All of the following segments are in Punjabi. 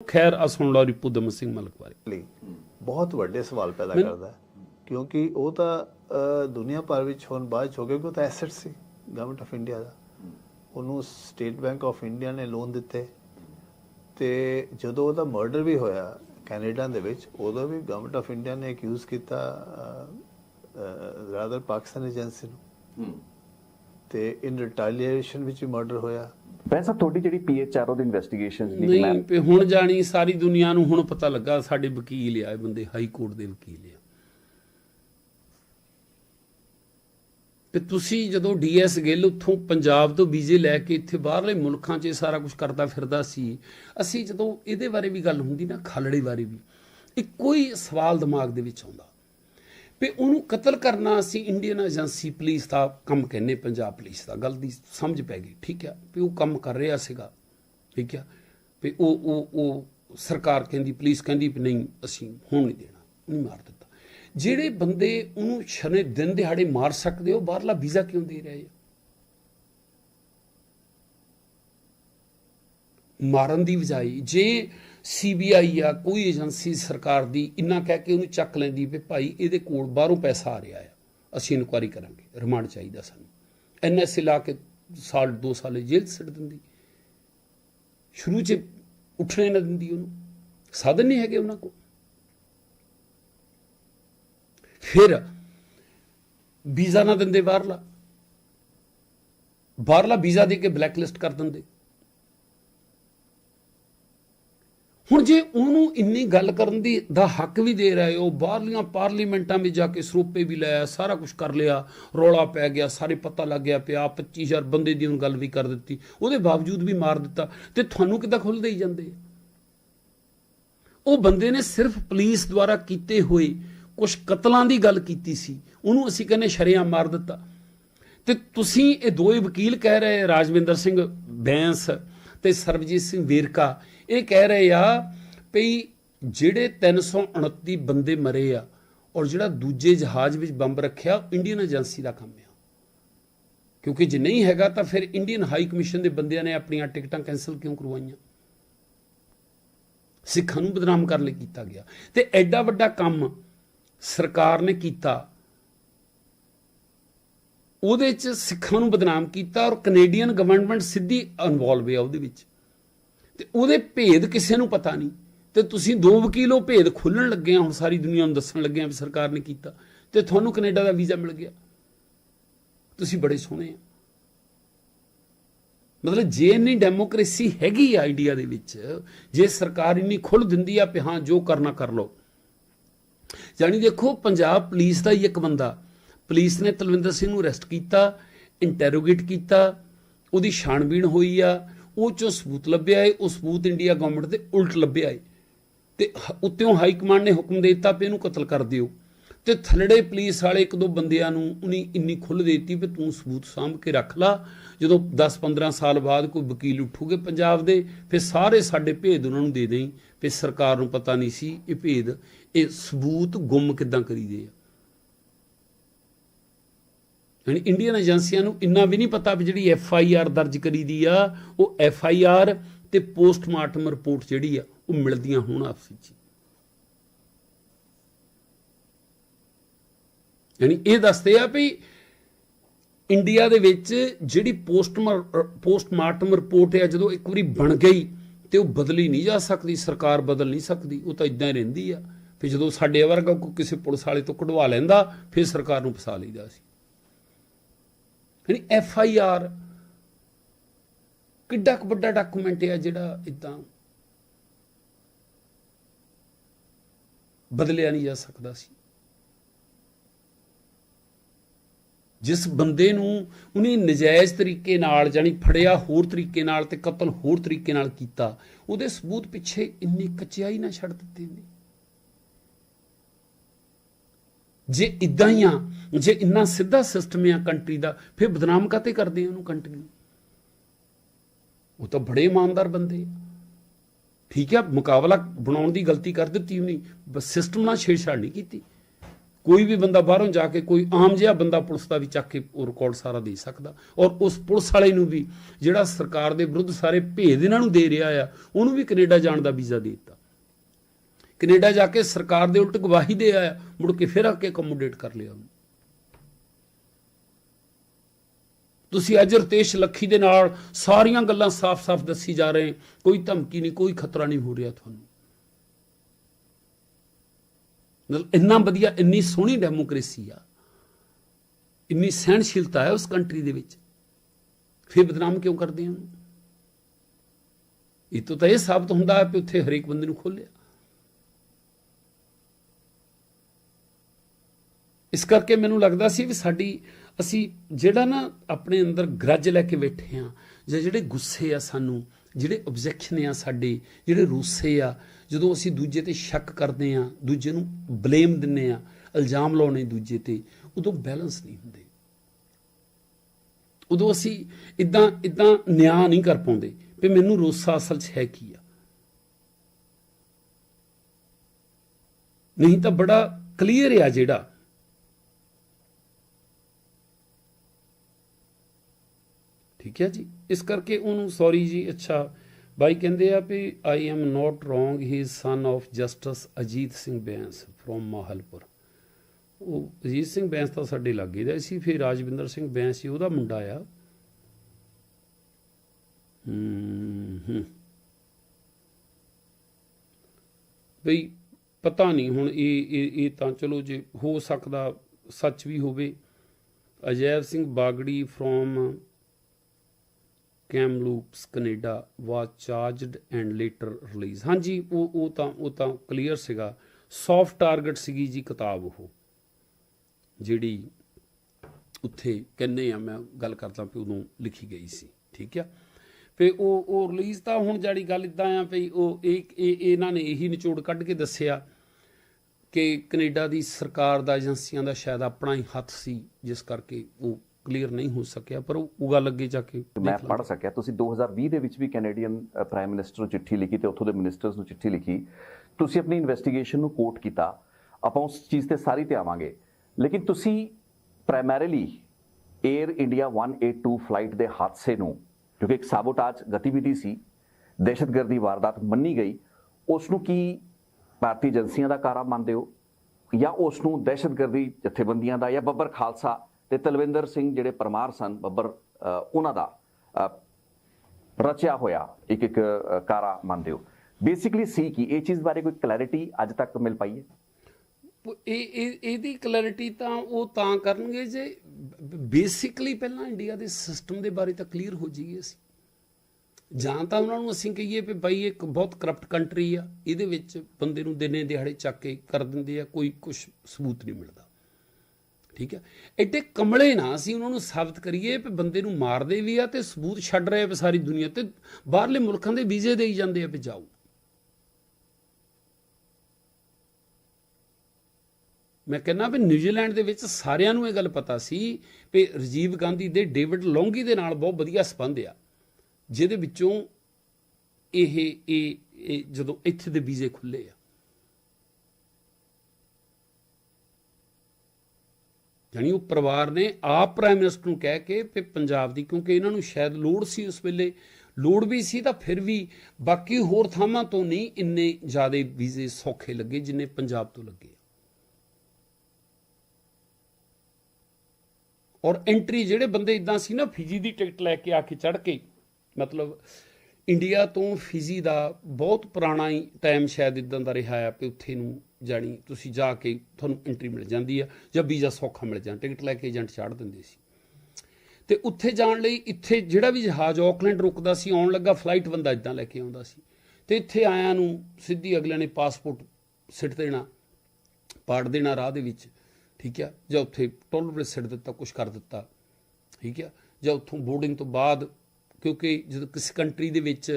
ਖੈਰ ਆ ਸੁਣ ਲਓ ਰਿਪੂ ਦਮਨ ਸਿੰਘ ਮਲਕ ਬਾਰੇ। ਬਹੁਤ ਵੱਡੇ ਸਵਾਲ ਪੈਦਾ ਕਰਦਾ ਹੈ ਕਿਉਂਕਿ ਉਹ ਤਾਂ ਦੁਨੀਆ ਭਰ ਵਿੱਚ ਹੁਣ ਬਾਅਦ 'ਚ ਹੋ ਗਿਆ ਕਿ ਉਹ ਤਾਂ ਐਸੈਟ ਸੀ ਗਵਰਨਮੈਂਟ ਆਫ ਇੰਡੀਆ ਦਾ। ਉਹਨੂੰ ਸਟੇਟ ਬੈਂਕ ਆਫ ਇੰਡੀਆ ਨੇ ਲੋਨ ਦਿੱਤੇ। ਤੇ ਜਦੋਂ ਉਹਦਾ ਮਰਡਰ ਵੀ ਹੋਇਆ ਕੈਨੇਡਾ ਦੇ ਵਿੱਚ ਉਦੋਂ ਵੀ ਗਵਰਨਮੈਂਟ ਆਫ ਇੰਡੀਆ ਨੇ ਅਕਿਊਜ਼ ਕੀਤਾ ਰਾਦਰ ਪਾਕਿਸਤਾਨ ਏਜੰਸੀ ਨੂੰ। ਤੇ ਇਨ ਰਿਟਾਲੀਏਸ਼ਨ ਵਿੱਚ ਵੀ ਮਰਡਰ ਹੋਇਆ। ਵੈਸਾ ਤੁਹਾਡੀ ਜਿਹੜੀ ਪੀਐਚਆਰਓ ਦੀ ਇਨਵੈਸਟੀਗੇਸ਼ਨਸ ਦੀ ਨਹੀਂ ਮੈਂ ਵੀ ਹੁਣ ਜਾਣੀ ਸਾਰੀ ਦੁਨੀਆ ਨੂੰ ਹੁਣ ਪਤਾ ਲੱਗਾ ਸਾਡੇ ਵਕੀਲ ਆ ਇਹ ਬੰਦੇ ਹਾਈ ਕੋਰਟ ਦੇ ਵਕੀਲ ਆ। ਤੇ ਤੁਸੀਂ ਜਦੋਂ ਡੀਐਸ ਗਿੱਲ ਉੱਥੋਂ ਪੰਜਾਬ ਤੋਂ ਵੀਜ਼ੇ ਲੈ ਕੇ ਇੱਥੇ ਬਾਹਰਲੇ ਮੁਲਕਾਂ 'ਚ ਇਹ ਸਾਰਾ ਕੁਝ ਕਰਦਾ ਫਿਰਦਾ ਸੀ ਅਸੀਂ ਜਦੋਂ ਇਹਦੇ ਬਾਰੇ ਵੀ ਗੱਲ ਹੁੰਦੀ ਨਾ ਖਾਲੜੇ ਬਾਰੇ ਵੀ ਇੱਕੋ ਹੀ ਸਵਾਲ ਦਿਮਾਗ ਦੇ ਵਿੱਚ ਆਉਂਦਾ। ਵੀ ਉਹਨੂੰ ਕਤਲ ਕਰਨਾ ਅਸੀਂ ਇੰਡੀਅਨ ਏਜੰਸੀ ਪੁਲਿਸ ਦਾ ਕੰਮ ਕਹਿੰਨੇ ਪੰਜਾਬ ਪੁਲਿਸ ਦਾ। ਗੱਲ ਦੀ ਸਮਝ ਪੈ ਗਈ, ਠੀਕ ਆ? ਵੀ ਉਹ ਕੰਮ ਕਰ ਰਿਹਾ ਸੀਗਾ, ਠੀਕ ਆ? ਵੀ ਉਹ ਉਹ ਉਹ ਸਰਕਾਰ ਕਹਿੰਦੀ ਪੁਲਿਸ ਕਹਿੰਦੀ ਵੀ ਨਹੀਂ, ਅਸੀਂ ਹੁਣ ਨਹੀਂ ਦੇਣਾ, ਉਹਨੂੰ ਮਾਰ ਦਿੱਤਾ। ਜਿਹੜੇ ਬੰਦੇ ਉਹਨੂੰ ਛਨੇ ਦਿਨ ਦਿਹਾੜੇ ਮਾਰ ਸਕਦੇ, ਉਹ ਬਾਹਰਲਾ ਵੀਜ਼ਾ ਕਿਉਂ ਦੇ ਰਹੇ ਆ? ਮਾਰਨ ਦੀ ਬਜਾਏ, ਜੇ ਸੀਬੀਆਈ ਆ, ਕੋਈ ਏਜੰਸੀ ਸਰਕਾਰ ਦੀ ਇੰਨਾ ਕਹਿ ਕੇ ਉਹਨੂੰ ਚੱਕ ਲੈਂਦੀ ਵੀ ਭਾਈ ਇਹਦੇ ਕੋਲ ਬਾਹਰੋਂ ਪੈਸਾ ਆ ਰਿਹਾ ਆ, ਅਸੀਂ ਇਨਕੁਆਰੀ ਕਰਾਂਗੇ, ਰਿਮਾਂਡ ਚਾਹੀਦਾ ਸਾਨੂੰ। ਐਨਐਸਏ ਲਾ ਕੇ ਸਾਲ, ਦੋ ਸਾਲ ਜੇਲ੍ਹ 'ਚ ਸਿੱਟ ਦਿੰਦੀ। ਸ਼ੁਰੂ 'ਚ ਉੱਠਣੇ ਨਾ ਦਿੰਦੀ ਉਹਨੂੰ, ਸਾਧਨ ਨਹੀਂ ਹੈਗੇ ਉਹਨਾਂ ਕੋਲ। ਫਿਰ ਵੀਜ਼ਾ ਨਾ ਦਿੰਦੇ ਬਾਹਰਲਾ। ਬਾਹਰਲਾ ਵੀਜ਼ਾ ਦੇ ਕੇ ਬਲੈਕਲਿਸਟ ਕਰ ਦਿੰਦੇ। ਹੁਣ ਜੇ ਉਹਨੂੰ ਇੰਨੀ ਗੱਲ ਕਰਨ ਦੀ ਦਾ ਹੱਕ ਵੀ ਦੇ ਰਹੇ ਹੋ, ਬਾਹਰਲੀਆਂ ਪਾਰਲੀਮੈਂਟਾਂ ਵਿੱਚ ਜਾ ਕੇ ਸਰੂਪੇ ਵੀ ਲਾਇਆ ਸਾਰਾ ਕੁਝ ਕਰ ਲਿਆ, ਰੌਲਾ ਪੈ ਗਿਆ, ਸਾਰੇ ਪਤਾ ਲੱਗ ਗਿਆ ਪਿਆ 25000 ਬੰਦੇ ਦੀ ਉਹਨੂੰ ਗੱਲ ਵੀ ਕਰ ਦਿੱਤੀ, ਉਹਦੇ ਬਾਵਜੂਦ ਵੀ ਮਾਰ ਦਿੱਤਾ, ਤੇ ਤੁਹਾਨੂੰ ਕਿੱਦਾਂ ਖੁੱਲ ਦੇਈ ਜਾਂਦੇ? ਉਹ ਬੰਦੇ ਨੇ ਸਿਰਫ ਪੁਲਿਸ ਦੁਆਰਾ ਕੀਤੇ ਹੋਏ ਕੁਝ ਕਤਲਾਂ ਦੀ ਗੱਲ ਕੀਤੀ ਸੀ, ਉਹਨੂੰ ਅਸੀਂ ਕਹਿੰਦੇ ਸ਼ਰੇਆਮ ਮਾਰ ਦਿੱਤਾ। ਤੇ ਤੁਸੀਂ ਇਹ ਦੋਏ ਵਕੀਲ ਕਹਿ ਰਹੇ, ਰਾਜਵਿੰਦਰ ਸਿੰਘ ਬੈਂਸ ਤੇ ਸਰਬਜੀਤ ਸਿੰਘ ਵੇਰਕਾ ਇਹ ਕਹਿ ਰਹੇ ਆ ਵੀ ਜਿਹੜੇ 329 ਬੰਦੇ ਮਰੇ ਆ ਔਰ ਜਿਹੜਾ ਦੂਜੇ ਜਹਾਜ਼ ਵਿੱਚ ਬੰਬ ਰੱਖਿਆ, ਉਹ ਇੰਡੀਅਨ ਏਜੰਸੀ ਦਾ ਕੰਮ ਆ। ਕਿਉਂਕਿ ਜੇ ਨਹੀਂ ਹੈਗਾ ਤਾਂ ਫਿਰ ਇੰਡੀਅਨ ਹਾਈ ਕਮਿਸ਼ਨ ਦੇ ਬੰਦਿਆਂ ਨੇ ਆਪਣੀਆਂ ਟਿਕਟਾਂ ਕੈਨਸਲ ਕਿਉਂ ਕਰਵਾਈਆਂ? ਸਿੱਖਾਂ ਨੂੰ ਬਦਨਾਮ ਕਰਨ ਲਈ ਕੀਤਾ ਗਿਆ। ਤੇ ਐਡਾ ਵੱਡਾ ਕੰਮ ਸਰਕਾਰ ਨੇ ਕੀਤਾ। ਉਹਦੇ ਚ ਸਿੱਖਾਂ ਨੂੰ ਬਦਨਾਮ ਕੀਤਾ ਔਰ ਕੈਨੇਡੀਅਨ ਗਵਰਨਮੈਂਟ ਸਿੱਧੀ ਇਨਵੋਲਵ ਹੈ ਉਹਦੇ ਵਿੱਚ। ਤੇ ਉਹਦੇ ਭੇਦ ਕਿਸੇ ਨੂੰ ਪਤਾ ਨਹੀਂ। ਤੇ ਤੁਸੀਂ ਦੋ ਵਕੀਲ ਉਹ ਭੇਦ ਖੋਲਣ ਲੱਗੇ ਹੁਣ ਸਾਰੀ ਦੁਨੀਆ ਨੂੰ ਦੱਸਣ ਲੱਗੇ ਆ ਵੀ ਸਰਕਾਰ ਨੇ ਕੀਤਾ। ਤੇ ਤੁਹਾਨੂੰ ਕੈਨੇਡਾ ਦਾ ਵੀਜ਼ਾ ਮਿਲ ਗਿਆ। ਤੁਸੀਂ ਬੜੇ ਸੋਹਣੇ ਆ ਮਤਲਬ ਜੇ ਇੰਨੀ ਡੈਮੋਕ੍ਰੇਸੀ ਹੈਗੀ ਆ ਇੰਡੀਆ ਦੇ ਵਿੱਚ, ਜੇ ਸਰਕਾਰ ਇੰਨੀ ਖੁੱਲ ਦਿੰਦੀ ਆ ਵੀ ਹਾਂ, ਜੋ ਕਰਨਾ ਕਰ ਲਓ। ਜਾਨੀ ਦੇਖੋ, ਪੰਜਾਬ ਪੁਲਿਸ ਦਾ ਹੀ ਇੱਕ ਬੰਦਾ। ਪੁਲਿਸ ਨੇ ਤਲਵਿੰਦਰ ਸਿੰਘ ਨੂੰ ਅਰੈਸਟ ਕੀਤਾ ਇੰਟਰੋਗੇਟ ਕੀਤਾ, ਉਹਦੀ ਛਾਣਬੀਣ ਹੋਈ ਆ। ਉਹ ਚੋਂ ਸਬੂਤ ਲੱਭਿਆ ਏ, ਉਹ ਸਬੂਤ ਇੰਡੀਆ ਗਵਰਨਮੈਂਟ ਦੇ ਉਲਟ ਲੱਭਿਆ ਏ। ਤੇ ਹ- ਉੱਤੋਂ ਹਾਈ ਕਮਾਂਡ ਨੇ ਹੁਕਮ ਦੇ ਦਿੱਤਾ ਵੀ ਇਹਨੂੰ ਕਤਲ ਕਰ ਦਿਓ। ਤੇ ਥਲੜੇ ਪੁਲਿਸ ਵਾਲੇ ਇੱਕ ਦੋ ਬੰਦਿਆਂ ਨੂੰ ਉਹਨੇ ਇੰਨੀ ਖੁੱਲ੍ਹ ਦੇ ਦਿੱਤੀ ਵੀ ਤੂੰ ਸਬੂਤ ਸਾਂਭ ਕੇ ਰੱਖ ਲਾ। ਜਦੋਂ 10-15 ਸਾਲ ਬਾਅਦ ਕੋਈ ਵਕੀਲ ਉੱਠੂਗੇ ਪੰਜਾਬ ਦੇ, ਫਿਰ ਸਾਰੇ ਸਾਡੇ ਭੇਦ ਉਹਨਾਂ ਨੂੰ ਦੇ ਦੇਈ। ਵੀ ਸਰਕਾਰ ਨੂੰ ਪਤਾ ਨਹੀਂ ਸੀ ਇਹ ਭੇਦ, ਇਹ ਸਬੂਤ ਗੁੰਮ ਕਿੱਦਾਂ ਕਰੀਦੇ ਆ? ਯਾਨੀ ਇੰਡੀਅਨ ਏਜੰਸੀਆਂ ਨੂੰ ਇੰਨਾ ਵੀ ਨਹੀਂ ਪਤਾ ਵੀ ਜਿਹੜੀ ਐਫ ਆਈ ਆਰ ਦਰਜ ਕਰੀ ਦੀ ਆ, ਉਹ ਐਫ ਆਈ ਆਰ ਤੇ ਪੋਸਟਮਾਰਟਮ ਰਿਪੋਰਟ ਜਿਹੜੀ ਆ, ਉਹ ਮਿਲਦੀਆਂ ਹੋਣ ਆਪਸ ਵਿੱਚ ਯਾਨੀ ਇਹ ਦੱਸਦੇ ਆ ਵੀ ਇੰਡੀਆ ਦੇ ਵਿੱਚ ਜਿਹੜੀ ਪੋਸਟਮਾਰ, ਪੋਸਟਮਾਰਟਮ ਰਿਪੋਰਟ ਹੈ ਜਦੋਂ ਇੱਕ ਵਾਰੀ ਬਣ ਗਈ ਤੇ ਉਹ ਬਦਲੀ ਨਹੀਂ ਜਾ ਸਕਦੀ, ਸਰਕਾਰ ਬਦਲ ਨਹੀਂ ਸਕਦੀ, ਉਹ ਤਾਂ ਇਦਾਂ ਹੀ ਰਹਿੰਦੀ ਆ। ਫਿਰ ਜਦੋਂ ਸਾਡੇ ਵਰਗਾ ਕੋਈ ਕਿਸੇ ਪੁਲਿਸ ਵਾਲੇ ਤੋਂ ਕਢਵਾ ਲੈਂਦਾ, ਫਿਰ ਸਰਕਾਰ ਨੂੰ ਫਸਾ ਲਈਦਾ ਸੀ। ਯਾਨੀ ਐਫ ਆਈ ਆਰ ਕਿੱਡਾ ਕੁ ਵੱਡਾ ਡਾਕੂਮੈਂਟ ਹੈ ਜਿਹੜਾ ਇਦਾਂ ਬਦਲਿਆ ਨਹੀਂ ਜਾ ਸਕਦਾ ਸੀ। ਜਿਸ ਬੰਦੇ ਨੂੰ ਉਹਨੇ ਨਜਾਇਜ਼ ਤਰੀਕੇ ਨਾਲ ਜਾਨੀ ਫੜਿਆ ਹੋਰ ਤਰੀਕੇ ਨਾਲ ਤੇ ਕਤਲ ਹੋਰ ਤਰੀਕੇ ਨਾਲ ਕੀਤਾ, ਉਹਦੇ ਸਬੂਤ ਪਿੱਛੇ ਇੰਨੀ ਕਚਿਆਈ ਨਾ ਛੱਡ ਦਿੱਤੇ ਨੇ ਜੇ ਇਦਾਂ ਹੀ ਆ ਜੇ ਇੰਨਾ ਸਿੱਧਾ ਸਿਸਟਮ ਆ ਕੰਟਰੀ ਦਾ, ਫਿਰ ਬਦਨਾਮ ਕਾਤੇ ਕਰਦੇ ਆ ਉਹਨੂੰ ਕੰਟਰੀ ਨੂੰ? ਉਹ ਤਾਂ ਬੜੇ ਇਮਾਨਦਾਰ ਬੰਦੇ ਆ। ਠੀਕ ਹੈ ਮੁਕਾਬਲਾ ਬਣਾਉਣ ਦੀ ਗਲਤੀ ਕਰ ਦਿੱਤੀ ਉਹਨੇ, ਬਸ ਸਿਸਟਮ ਨਾਲ ਛੇੜਛਾੜ ਨਹੀਂ ਕੀਤੀ। ਕੋਈ ਵੀ ਬੰਦਾ ਬਾਹਰੋਂ ਜਾ ਕੇ ਕੋਈ ਆਮ ਜਿਹਾ ਬੰਦਾ ਪੁਲਿਸ ਦਾ ਵੀ ਚੱਕ ਕੇ ਉਹ ਰਿਕਾਰਡ ਸਾਰਾ ਦੇ ਸਕਦਾ। ਔਰ ਉਸ ਪੁਲਿਸ ਵਾਲੇ ਨੂੰ ਵੀ, ਜਿਹੜਾ ਸਰਕਾਰ ਦੇ ਵਿਰੁੱਧ ਸਾਰੇ ਭੇਦ ਇਹਨਾਂ ਨੂੰ ਦੇ ਰਿਹਾ ਆ, ਉਹਨੂੰ ਵੀ ਕੈਨੇਡਾ ਜਾਣ ਦਾ ਵੀਜ਼ਾ ਦੇ ਦਿੱਤਾ। ਕੈਨੇਡਾ ਜਾ ਕੇ ਸਰਕਾਰ ਦੇ ਉਲਟ ਗਵਾਹੀ ਦੇ ਆਇਆ, ਮੁੜ ਕੇ ਫਿਰ ਆ ਕੇ ਅਕੋਮੋਡੇਟ ਕਰ ਲਿਆ ਉਹਨੂੰ। ਤੁਸੀਂ ਅੱਜ ਰਤੇਸ਼ ਲੱਖੀ ਦੇ ਨਾਲ ਸਾਰੀਆਂ ਗੱਲਾਂ ਸਾਫ਼-ਸਾਫ਼ ਦੱਸੀ ਜਾ ਰਹੇ, ਕੋਈ ਧਮਕੀ ਨਹੀਂ, ਕੋਈ ਖਤਰਾ ਨਹੀਂ ਹੋ ਰਿਹਾ ਤੁਹਾਨੂੰ। ਮਤਲਬ ਇੰਨਾ ਵਧੀਆ, ਇੰਨੀ ਸੋਹਣੀ ਡੈਮੋਕ੍ਰੇਸੀ ਆ, ਇੰਨੀ ਸਹਿਣਸ਼ੀਲਤਾ ਹੈ ਉਸ ਕੰਟਰੀ ਦੇ ਵਿੱਚ। ਫਿਰ ਬਦਨਾਮ ਕਿਉਂ ਕਰਦੇ ਆ ਉਹਨੂੰ ਇਹ ਤੋਂ ਤਾਂ ਇਹ ਸਾਬਤ ਹੁੰਦਾ ਹੈ ਕਿ ਉੱਥੇ ਹਰੇਕ ਬੰਦੇ ਨੂੰ ਖੋਲਿਆ ਇਸ ਕਰਕੇ ਮੈਨੂੰ ਲੱਗਦਾ ਸੀ ਵੀ ਸਾਡੀ, ਅਸੀਂ ਜਿਹੜਾ ਨਾ ਆਪਣੇ ਅੰਦਰ ਗਰਜ ਲੈ ਕੇ ਬੈਠੇ ਆ ਜਾਂ ਜਿਹੜੇ ਗੁੱਸੇ ਆ ਸਾਨੂੰ, ਜਿਹੜੇ ਆਬਜੈਕਸ਼ਨ ਆ ਸਾਡੇ, ਜਿਹੜੇ ਰੂਸੇ ਆ, ਜਦੋਂ ਅਸੀਂ ਦੂਜੇ ਤੇ ਸ਼ੱਕ ਕਰਦੇ ਆ ਦੂਜੇ ਨੂੰ ਬਲੇਮ ਦਿੰਨੇ ਆ ਇਲਜ਼ਾਮ ਲਾਉਣੇ ਦੂਜੇ ਤੇ, ਉਦੋਂ ਬੈਲੈਂਸ ਨਹੀਂ ਹੁੰਦੇ। ਉਦੋਂ ਅਸੀਂ ਇਦਾਂ ਇਦਾਂ ਨਿਆਂ ਨਹੀਂ ਕਰ ਪਾਉਂਦੇ ਵੀ ਮੈਨੂੰ ਰੋਸਾ ਅਸਲ 'ਚ ਹੈ ਕੀ ਆ। ਨਹੀਂ ਤਾਂ ਬੜਾ ਕਲੀਅਰ ਆ ਜਿਹੜਾ ਠੀਕ ਹੈ ਜੀ। ਇਸ ਕਰਕੇ ਉਹਨੂੰ ਸੌਰੀ ਜੀ, ਅੱਛਾ। ਬਾਈ ਕਹਿੰਦੇ ਆ ਵੀ I am not wrong he is son of Justice Ajit Singh Bains from Mahilpur. ਉਹ ਅਜੀਤ ਸਿੰਘ ਬੈਂਸ ਤਾਂ ਸਾਡੇ ਲਾਗੇ ਦਾ ਸੀ, ਫਿਰ ਰਾਜਵਿੰਦਰ ਸਿੰਘ ਬੈਂਸ ਸੀ ਉਹਦਾ ਮੁੰਡਾ ਆ। ਹੂੰ ਬਈ ਪਤਾ ਨਹੀਂ ਹੁਣ ਇਹ ਇਹ ਤਾਂ ਚਲੋ ਜੇ ਹੋ ਸਕਦਾ ਸੱਚ ਵੀ ਹੋਵੇ। Ajaib Singh Bagri from Kamloops, Canada was charged and later release ਹਾਂਜੀ, ਉਹ ਉਹ ਤਾਂ ਉਹ ਤਾਂ ਕਲੀਅਰ ਸੀਗਾ। ਸੌਫਟ ਟਾਰਗੇਟ ਸੀਗੀ ਜੀ ਕਿਤਾਬ ਉਹ, ਜਿਹੜੀ ਉੱਥੇ ਕਹਿੰਨੇ ਆ, ਮੈਂ ਗੱਲ ਕਰਦਾ ਵੀ ਉਦੋਂ ਲਿਖੀ ਗਈ ਸੀ, ਠੀਕ ਆ? ਫੇ ਉਹ ਉਹ ਰਿਲੀਜ਼ ਤਾਂ ਹੁਣ ਜਿਹੜੀ ਗੱਲ ਇਦਾਂ ਆ ਵੀ ਉਹ, ਇਹ, ਇਹ- ਇਹਨਾਂ ਨੇ ਇਹੀ ਨਿਚੋੜ ਕੱਢ ਕੇ ਦੱਸਿਆ ਕਿ ਕੈਨੇਡਾ ਦੀ ਸਰਕਾਰ ਦਾ, ਏਜੰਸੀਆਂ ਦਾ ਸ਼ਾਇਦ ਆਪਣਾ ਹੀ ਹੱਥ ਸੀ, ਜਿਸ ਕਰਕੇ ਉਹ ਕਲੀਅਰ ਨਹੀਂ ਹੋ ਸਕਿਆ ਪਰ ਉਹ ਗੱਲ ਅੱਗੇ ਜਾ ਕੇ ਮੈਂ ਪੜ੍ਹ ਸਕਿਆ। ਤੁਸੀਂ 2020 ਦੇ ਵਿੱਚ ਵੀ ਕੈਨੇਡੀਅਨ ਪ੍ਰਾਈਮ ਮਿਨਿਸਟਰ ਨੂੰ ਚਿੱਠੀ ਲਿਖੀ ਤੇ ਉੱਥੋਂ ਦੇ ਮਿਨਿਸਟਰਸ ਨੂੰ ਚਿੱਠੀ ਲਿਖੀ। ਤੁਸੀਂ ਆਪਣੀ ਇਨਵੈਸਟੀਗੇਸ਼ਨ ਨੂੰ ਕੋਟ ਕੀਤਾ। ਆਪਾਂ ਉਸ ਚੀਜ਼ ਤੇ ਸਾਰੀ ਤੇ ਆਵਾਂਗੇ। ਲੇਕਿਨ ਤੁਸੀਂ ਪ੍ਰਾਇਮਰੀਲੀ 에ਅਰ ਇੰਡੀਆ 182 ਫਲਾਈਟ ਦੇ ਹਾਦਸੇ ਨੂੰ ਜੋ ਕਿ ਇੱਕ ਸਾਬੋਟਾਜ ਗਤੀਵਿਧੀ ਸੀ ਦਹਿਸ਼ਤਗਰਦੀ ਵਾਰਦਾਤ ਮੰਨੀ ਗਈ ਉਸ ਨੂੰ ਕੀ ਭਾਰਤੀ ਏਜੰਸੀਆਂ ਦਾ ਕਾਰਾ ਮੰਨਦੇ ਹੋ? ਜਾਂ ਉਸ ਨੂੰ ਦਹਿਸ਼ਤਗਰਦੀ ਜਥੇਬੰਦੀਆਂ ਦਾ ਜਾਂ ਬੱਬਰ ਖਾਲਸਾ ਤੇ ਤਲਵਿੰਦਰ ਸਿੰਘ ਜਿਹੜੇ ਪਰਮਾਰ ਸਨ, ਬੱਬਰ ਉਹਨਾਂ ਦਾ ਰਚਿਆ ਹੋਇਆ ਇੱਕ ਇੱਕ ਕਾਰਾ ਮੰਨਦੇ ਹੋ। ਬੇਸਿਕਲੀ ਸੀ ਕੀ? ਇਹ ਚੀਜ਼ ਬਾਰੇ ਕੋਈ ਕਲੈਰਿਟੀ ਅੱਜ ਤੱਕ ਮਿਲ ਪਾਈ ਹੈ? ਉਹ ਇਹ ਇਹ, ਇਹਦੀ ਕਲੈਰਿਟੀ ਤਾਂ ਉਹ ਤਾਂ ਕਰਨਗੇ ਜੇ ਬੇਸਿਕਲੀ ਪਹਿਲਾਂ ਇੰਡੀਆ ਦੇ ਸਿਸਟਮ ਦੇ ਬਾਰੇ ਤਾਂ ਕਲੀਅਰ ਹੋ ਜਾਈਏ ਅਸੀਂ। ਜਾਂ ਤਾਂ ਉਹਨਾਂ ਨੂੰ ਅਸੀਂ ਕਹੀਏ ਵੀ ਬਾਈ ਇਹ ਇੱਕ ਬਹੁਤ ਕਰਪਟ ਕੰਟਰੀ ਆ, ਇਹਦੇ ਵਿੱਚ ਬੰਦੇ ਨੂੰ ਦਿਨੇ ਦਿਹਾੜੇ ਚੱਕ ਕੇ ਕਰ ਦਿੰਦੇ ਆ, ਕੋਈ ਕੁਝ ਸਬੂਤ ਨਹੀਂ ਮਿਲਦਾ। ਠੀਕ ਹੈ? ਐਡੇ ਕਮਲੇ ਨਾ ਅਸੀਂ ਉਹਨਾਂ ਨੂੰ ਸਾਬਤ ਕਰੀਏ ਵੀ ਬੰਦੇ ਨੂੰ ਮਾਰਦੇ ਵੀ ਆ ਤੇ ਸਬੂਤ ਛੱਡ ਰਹੇ ਆ ਵੀ ਸਾਰੀ ਦੁਨੀਆ ਤੇ ਬਾਹਰਲੇ ਮੁਲਕਾਂ ਦੇ ਵੀਜ਼ੇ ਦੇਈ ਜਾਂਦੇ ਆ ਵੀ ਜਾਓ। ਮੈਂ ਕਹਿੰਦਾ ਵੀ ਨਿਊਜ਼ੀਲੈਂਡ ਦੇ ਵਿੱਚ ਸਾਰਿਆਂ ਨੂੰ ਇਹ ਗੱਲ ਪਤਾ ਸੀ ਵੀ ਰਾਜੀਵ ਗਾਂਧੀ ਦੇ ਡੇਵਿਡ ਲੌਂਗੀ ਦੇ ਨਾਲ ਬਹੁਤ ਵਧੀਆ ਸਬੰਧ ਆ, ਜਿਹਦੇ ਵਿੱਚੋਂ ਇਹ ਇਹ ਇਹ ਜਦੋਂ ਇੱਥੇ ਦੇ ਵੀਜ਼ੇ ਖੁੱਲੇ ਆ। ਯਾਨੀ ਉਹ ਪਰਿਵਾਰ ਨੇ ਆਪ ਪ੍ਰਾਈਮ ਮਿਨਿਸਟਰ ਨੂੰ ਕਹਿ ਕੇ ਵੀ ਪੰਜਾਬ ਦੀ, ਕਿਉਂਕਿ ਇਹਨਾਂ ਨੂੰ ਸ਼ਾਇਦ ਲੋੜ ਸੀ ਉਸ ਵੇਲੇ, ਲੋੜ ਵੀ ਸੀ ਤਾਂ ਫਿਰ ਵੀ ਬਾਕੀ ਹੋਰ ਥਾਵਾਂ ਤੋਂ ਨਹੀਂ ਇੰਨੇ ਜ਼ਿਆਦਾ ਵੀਜ਼ੇ ਸੌਖੇ ਲੱਗੇ ਜਿੰਨੇ ਪੰਜਾਬ ਤੋਂ ਲੱਗੇ ਔਰ ਐਂਟਰੀ ਜਿਹੜੇ ਬੰਦੇ ਇਦਾਂ ਸੀ ਨਾ ਫਿਜੀ ਦੀ ਟਿਕਟ ਲੈ ਕੇ ਆ ਕੇ ਚੜ ਕੇ, ਮਤਲਬ ਇੰਡੀਆ ਤੋਂ ਫਿਜੀ ਦਾ ਬਹੁਤ ਪੁਰਾਣਾ ਹੀ ਟਾਈਮ ਸ਼ਾਇਦ ਇਦਾਂ ਦਾ ਰਿਹਾ ਆ ਕਿ ਉੱਥੇ ਨੂੰ ਜਾਣੀ ਤੁਸੀਂ ਜਾ ਕੇ ਤੁਹਾਨੂੰ ਐਂਟਰੀ ਮਿਲ ਜਾਂਦੀ ਆ ਜਾਂ ਵੀਜ਼ਾ ਸੌਖਾ ਮਿਲ ਜਾਂਦਾ, ਟਿਕਟ ਲੈ ਕੇ ਏਜੰਟ ਚਾੜ ਦਿੰਦੇ ਸੀ। ਤੇ ਉੱਥੇ ਜਾਣ ਲਈ ਇੱਥੇ ਜਿਹੜਾ ਵੀ ਜਹਾਜ਼ ਆਕਲੈਂਡ ਰੁਕਦਾ ਸੀ, ਆਉਣ ਲੱਗਾ ਫਲਾਈਟ ਬੰਦਾ ਇਦਾਂ ਲੈ ਕੇ ਆਉਂਦਾ ਸੀ। ਤੇ ਇੱਥੇ ਆਇਆਂ ਨੂੰ ਸਿੱਧੀ ਅਗਲਿਆਂ ਨੇ ਪਾਸਪੋਰਟ ਸਿੱਟ ਦੇਣਾ, ਪਾੜ ਦੇਣਾ ਰਾਹ ਦੇ ਵਿੱਚ, ਠੀਕ ਆ? ਜਾਂ ਉੱਥੇ ਟੋਲ ਪਲਾਜ਼ਾ ਸਿੱਟ ਦਿੱਤਾ ਕੁਝ ਕਰ ਦਿੱਤਾ, ਠੀਕ ਆ? ਜਾਂ ਉੱਥੋਂ ਬੋਰਡਿੰਗ ਤੋਂ ਬਾਅਦ ਕਿਉਂਕਿ ਜਦੋਂ ਕਿਸੇ ਕੰਟਰੀ ਦੇ ਵਿੱਚ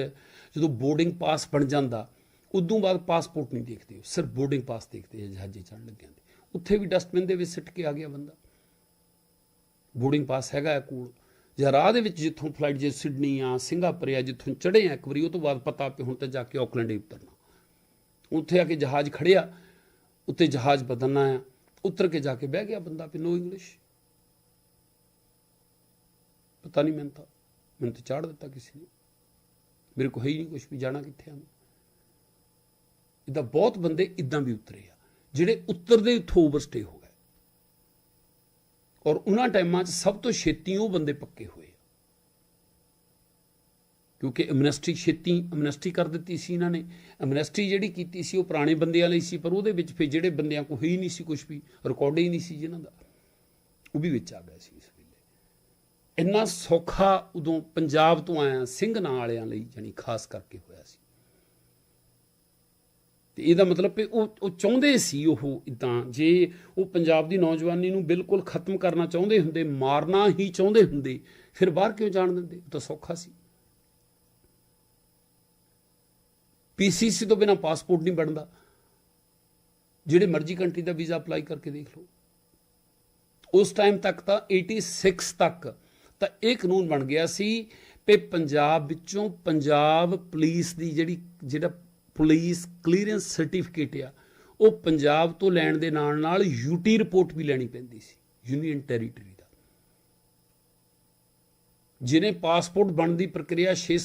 ਜਦੋਂ ਬੋਰਡਿੰਗ ਪਾਸ ਬਣ ਜਾਂਦਾ ਉਦੋਂ ਬਾਅਦ ਪਾਸਪੋਰਟ ਨਹੀਂ ਦੇਖਦੇ ਸਿਰਫ ਬੋਰਡਿੰਗ ਪਾਸ ਦੇਖਦੇ ਆ, ਜਹਾਜ਼ੇ ਚੜ੍ਹਨ ਲੱਗਿਆਂ ਦੇ। ਉੱਥੇ ਵੀ ਡਸਟਬਿਨ ਦੇ ਵਿੱਚ ਸਿੱਟ ਕੇ ਆ ਗਿਆ ਬੰਦਾ। ਬੋਰਡਿੰਗ ਪਾਸ ਹੈਗਾ ਹੈ ਕੋਲ। ਜਾਂ ਰਾਹ ਦੇ ਵਿੱਚ ਜਿੱਥੋਂ ਫਲਾਈਟ ਜੇ ਸਿਡਨੀ ਆ, ਸਿੰਗਾਪੁਰ ਆ, ਜਿੱਥੋਂ ਚੜ੍ਹੇ ਆ ਇੱਕ ਵਾਰੀ, ਉਹ ਤੋਂ ਬਾਅਦ ਪਤਾ ਕਿ ਹੁਣ ਤਾਂ ਜਾ ਕੇ ਆਕਲੈਂਡ ਹੀ ਉਤਰਨਾ। ਉੱਥੇ ਆ ਕੇ ਜਹਾਜ਼ ਖੜਿਆ ਉੱਤੇ ਜਹਾਜ਼ ਬਦਲਣਾ ਆ, ਉਤਰ ਕੇ ਜਾ ਕੇ ਬਹਿ ਗਿਆ ਬੰਦਾ ਵੀ ਨੋ ਇੰਗਲਿਸ਼ ਪਤਾ ਨਹੀਂ ਮੈਨੂੰ ਤਾਂ ਮੈਨੂੰ ਤਾਂ ਚਾੜ ਦਿੱਤਾ ਕਿਸੇ ਨੇ। ਮੇਰੇ ਕੋਲ ਹੈ ਹੀ ਨਹੀਂ ਕੁਝ ਵੀ, ਜਾਣਾ ਕਿੱਥੇ ਆ ਮੈਂ? ਇਦਾਂ ਬਹੁਤ ਬੰਦੇ ਇਦਾਂ ਵੀ ਉਤਰੇ ਆ, ਜਿਹੜੇ ਉਤਰਦੇ ਉੱਥੋਂ ਓਵਰਸਟੇ ਹੋ ਗਏ। ਔਰ ਉਹਨਾਂ ਟਾਈਮਾਂ 'ਚ ਸਭ ਤੋਂ ਛੇਤੀ ਉਹ ਬੰਦੇ ਪੱਕੇ ਹੋਏ ਆ। ਕਿਉਂਕਿ ਐਮਨੈਸਟੀ ਛੇਤੀ ਐਮਨੈਸਟੀ ਕਰ ਦਿੱਤੀ ਸੀ ਇਹਨਾਂ ਨੇ। ਐਮਨੈਸਟੀ ਜਿਹੜੀ ਕੀਤੀ ਸੀ ਉਹ ਪੁਰਾਣੇ ਬੰਦਿਆਂ ਲਈ ਸੀ, ਪਰ ਉਹਦੇ ਵਿੱਚ ਫਿਰ ਜਿਹੜੇ ਬੰਦਿਆਂ ਕੋਲ ਹੀ ਨਹੀਂ ਸੀ ਕੁਝ ਵੀ ਰਿਕਾਰਡ ਹੀ ਨਹੀਂ ਸੀ ਜਿਨ੍ਹਾਂ ਦਾ। ਉਹ ਵੀ ਵਿੱਚ ਆ ਗਿਆ ਸੀ ਇਸ ਵੇਲੇ। ਇੰਨਾ ਸੌਖਾ ਉਦੋਂ ਪੰਜਾਬ ਤੋਂ ਆਇਆ, ਸਿੰਘ ਨਾਂ ਵਾਲਿਆਂ ਲਈ ਜਾਨੀ ਖਾਸ ਕਰਕੇ ਹੋਇਆ ਸੀ। ਤੇ ਇਹਦਾ ਮਤਲਬ ਕਿ ਉਹ ਉਹ ਚਾਹੁੰਦੇ ਸੀ ਉਹ ਇਦਾਂ ਜੇ ਉਹ ਪੰਜਾਬ ਦੀ ਨੌਜਵਾਨੀ ਨੂੰ ਬਿਲਕੁਲ ਖਤਮ ਕਰਨਾ ਚਾਹੁੰਦੇ ਹੁੰਦੇ, ਮਾਰਨਾ ਹੀ ਚਾਹੁੰਦੇ ਹੁੰਦੇ, ਫਿਰ ਬਾਹਰ ਕਿਉਂ ਜਾਣ ਦਿੰਦੇ? ਉਹ ਤਾਂ ਸੌਖਾ ਸੀ। ਪੀਸੀਸੀ ਤੋਂ ਬਿਨਾ ਪਾਸਪੋਰਟ ਨਹੀਂ ਬਣਦਾ। ਜਿਹੜੇ ਮਰਜ਼ੀ ਕੰਟਰੀ ਦਾ ਵੀਜ਼ਾ ਅਪਲਾਈ ਕਰਕੇ ਦੇਖ ਲਓ। ਉਸ ਟਾਈਮ ਤੱਕ ਤਾਂ 86 ਤੱਕ ਤਾਂ ਇਹ ਕਾਨੂੰਨ ਬਣ ਗਿਆ ਸੀ ਕਿ ਪੰਜਾਬ ਵਿੱਚੋਂ ਪੰਜਾਬ ਪੁਲਿਸ ਦੀ ਜਿਹੜੀ, ਜਿਹੜਾ ਪੁਲਿਸ ਕਲੀਅਰੈਂਸ ਸਰਟੀਫਿਕੇਟ ਆ, ਉਹ ਪੰਜਾਬ ਤੋਂ ਲੈਣ ਦੇ ਨਾਲ ਨਾਲ ਯੂਟੀ ਰਿਪੋਰਟ ਵੀ ਲੈਣੀ ਪੈਂਦੀ ਸੀ, ਯੂਨੀਅਨ ਟੈਰੀਟਰੀ ਦਾ। ਜਿਹਨੇ ਪਾਸਪੋਰਟ ਬਣਨ ਦੀ ਪ੍ਰਕਿਰਿਆ 6